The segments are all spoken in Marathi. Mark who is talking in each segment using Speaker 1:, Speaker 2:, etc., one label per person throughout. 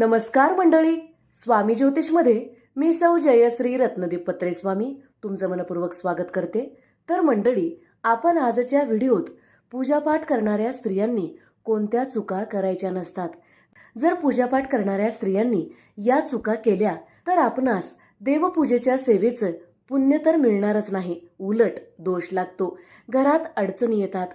Speaker 1: नमस्कार मंडळी. स्वामी ज्योतिषमध्ये मी सौ जयश्री रत्नदीप पत्रे स्वामी तुमचं मनपूर्वक स्वागत करते. तर मंडळी आपण आजच्या व्हिडिओत पूजापाठ करणाऱ्या स्त्रियांनी कोणत्या चुका करायच्या नसतात? जर पूजापाठ करणाऱ्या स्त्रियांनी या चुका केल्या तर आपणास देवपूजेच्या सेवेचं पुण्य तर मिळणारच नाही. उलट दोष लागतो. घरात अडचणी येतात.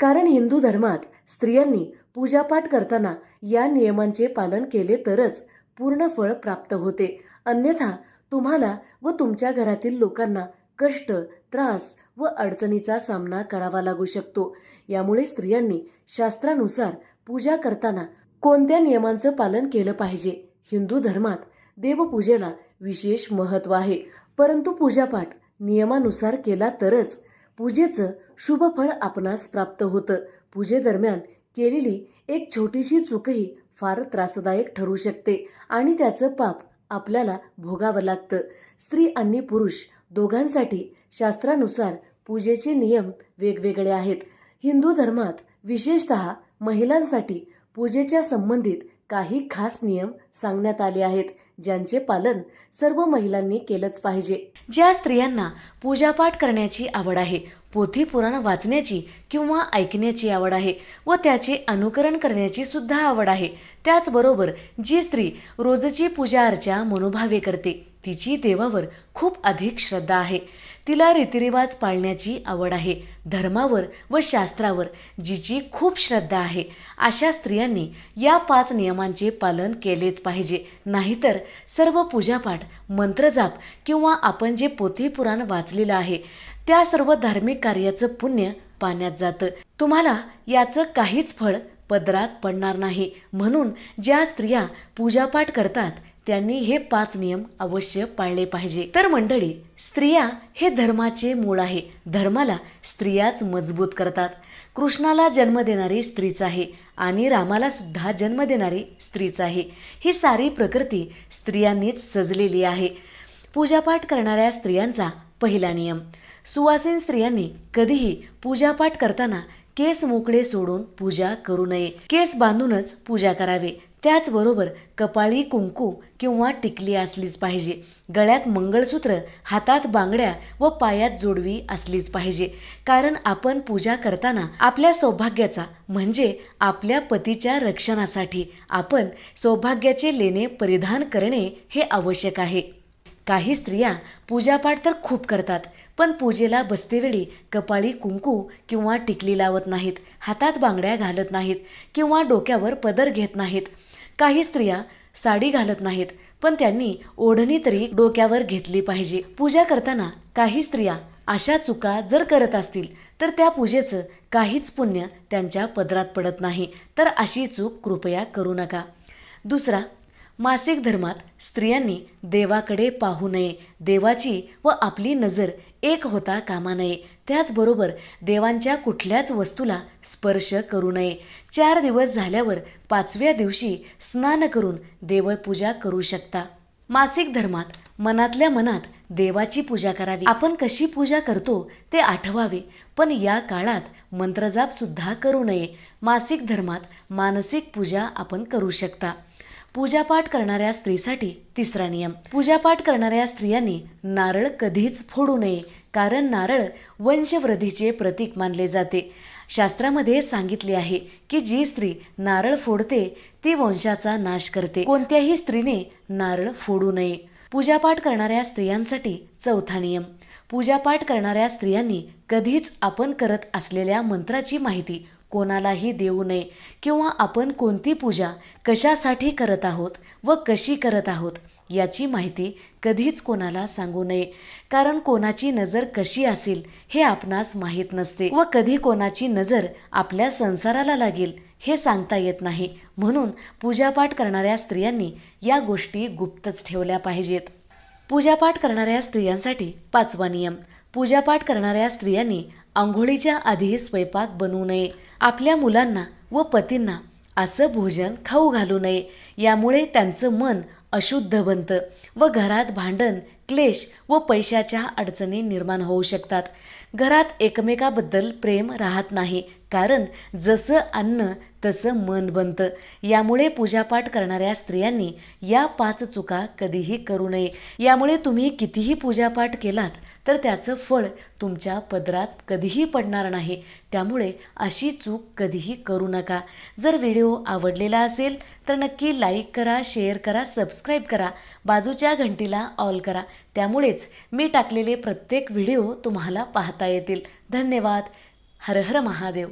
Speaker 1: कारण हिंदू धर्मात स्त्रियांनी पूजापाठ करताना या नियमांचे पालन केले तरच पूर्ण फळ प्राप्त होते. अन्यथा तुम्हाला व तुमच्या घरातील लोकांना कष्ट त्रास व अडचणीचा सामना करावा लागू शकतो. यामुळे स्त्रियांनी शास्त्रानुसार पूजा करताना कोणत्या नियमांचं पालन केलं पाहिजे? हिंदू धर्मात देवपूजेला विशेष महत्त्व आहे. परंतु पूजापाठ नियमानुसार केला तरच पूजेचं शुभफळ आपणास प्राप्त होतं. पूजेदरम्यान केलेली एक छोटीशी चूकही फार त्रासदायक ठरू शकते आणि त्याचं पाप आपल्याला भोगावं लागतं. स्त्री आणि पुरुष दोघांसाठी शास्त्रानुसार पूजेचे नियम वेगवेगळे आहेत. हिंदू धर्मात विशेषत महिलांसाठी पूजेच्या संबंधित काही खास नियम सांगण्यात आले आहेत ज्यांचे पालन सर्व महिलांनी केलंच पाहिजे. ज्या स्त्रियांना पूजापाठ करण्याची आवड आहे पोथी पुराण वाचण्याची किंवा ऐकण्याची आवड आहे व त्याचे अनुकरण करण्याची सुद्धा आवड आहे त्याचबरोबर जी स्त्री रोजची पूजा अर्चा मनोभावे करते. तिची देवावर खूप अधिक श्रद्धा आहे. तिला रीतिरिवाज पाळण्याची आवड आहे. धर्मावर व शास्त्रावर जिची खूप श्रद्धा आहे. अशा स्त्रियांनी या पाच नियमांचे पालन केलेच पाहिजे. नाहीतर सर्व पूजापाठ मंत्रजाप किंवा आपण जे पोथी पुराण वाचलेलं आहे त्या सर्व धार्मिक कार्याचं पुण्य पाण्यात जातं. तुम्हाला याचं काहीच फळ पदरात पडणार नाही. म्हणून ज्या स्त्रिया पूजापाठ करतात त्यांनी हे पाच नियम अवश्य पाळले पाहिजे. तर मंडळी स्त्रिया हे धर्माचे मूळ आहे. धर्माला स्त्रियाच मजबूत करतात. कृष्णाला जन्म देणारी स्त्रीच आहे आणि रामाला सुद्धा जन्म देणारी स्त्रीच आहे. ही सारी प्रकृती स्त्रियांनीच सजलेली आहे. पूजापाठ करणाऱ्या स्त्रियांचा पहिला नियम. सुवासीन स्त्रियांनी कधीही पूजापाठ करताना केस मोकळे सोडून पूजा करू नये. केस बांधूनच पूजा करावे. त्याचबरोबर कपाळी कुंकू किंवा टिकली असलीच पाहिजे. गळ्यात मंगळसूत्र हातात बांगड्या व पायात जोडवी असलीच पाहिजे. कारण आपण पूजा करताना आपल्या सौभाग्याचा म्हणजे आपल्या पतीच्या रक्षणासाठी आपण सौभाग्याचे लेणे परिधान करणे हे आवश्यक आहे. काही स्त्रिया पूजापाठ तर खूप करतात पण पूजेला बसतेवेळी कपाळी कुंकू किंवा टिकली लावत नाहीत हातात बांगड्या घालत नाहीत किंवा डोक्यावर पदर घेत नाहीत. काही स्त्रिया साडी घालत नाहीत पण त्यांनी ओढणी तरी डोक्यावर घेतली पाहिजे. पूजा करताना काही स्त्रिया अशा चुका जर करत असतील तर त्या पूजेचं काहीच पुण्य त्यांच्या पदरात पडत नाही. तर अशी चूक कृपया करू नका. दुसरा मासिक धर्मात स्त्रियांनी देवाकडे पाहू नये. देवाची व आपली नजर एक होता कामा नये. त्याचबरोबर देवांच्या कुठल्याच वस्तूला स्पर्श करू नये. चार दिवस झाल्यावर पाचव्या दिवशी स्नान करून देवपूजा करू शकता. मासिक धर्मात मनातल्या मनात देवाची पूजा करावी. आपण कशी पूजा करतो ते आठवावे पण या काळात मंत्रजाप सुद्धा करू नये. मासिक धर्मात मानसिक पूजा आपण करू शकता. पूजापाठ करणाऱ्या स्त्रीसाठी तिसरा नियम. पूजापाठ करणाऱ्या स्त्रियांनी नारळ कधीच फोडू नये कारण नारळ वंशवृद्धीचे प्रतीक मानले जाते. शास्त्रामध्ये सांगितले आहे की जी स्त्री नारळ फोडते ती वंशाचा नाश करते. कोणत्याही स्त्रीने नारळ फोडू नये. पूजापाठ करणाऱ्या स्त्रियांसाठी चौथा नियम. पूजापाठ करणाऱ्या स्त्रियांनी कधीच आपण करत असलेल्या मंत्राची माहिती कोणालाही देऊ नये किंवा आपण कोणती पूजा कशासाठी करत आहोत व कशी करत आहोत याची माहिती कधीच कोणाला सांगू नये. कारण कोणाची नजर कशी असेल हे आपणास माहीत नसते व कधी कोणाची नजर आपल्या संसाराला लागेल हे सांगता येत नाही. म्हणून पूजापाठ करणाऱ्या स्त्रियांनी या गोष्टी गुप्तच ठेवल्या पाहिजेत. पूजापाठ करणाऱ्या स्त्रियांसाठी पाचवा नियम. पूजापाठ करणाऱ्या स्त्रियांनी आंघोळीच्या आधी स्वयंपाक बनवू नये. आपल्या मुलांना व पतींना असं भोजन खाऊ घालू नये. यामुळे त्यांचं मन अशुद्ध बनतं व घरात भांडण क्लेश व पैशाच्या अडचणी निर्माण होऊ शकतात. घरात एकमेकाबद्दल प्रेम राहत नाही कारण जसं अन्न तसं मन बनतं. यामुळे पूजापाठ करणाऱ्या स्त्रियांनी या पाच चुका कधीही करू नये. यामुळे तुम्ही कितीही पूजापाठ केलात तर त्याचं फळ तुमच्या पदरात कधीही पडणार नाही. त्यामुळे अशी चूक कधीही करू नका. जर व्हिडिओ आवडलेला असेल तर नक्की लाईक करा शेअर करा सबस्क्राईब करा बाजूच्या घंटीला ऑल करा. त्यामुळेच मी टाकलेले प्रत्येक व्हिडिओ तुम्हाला पाहता येतील. धन्यवाद. हर हर महादेव.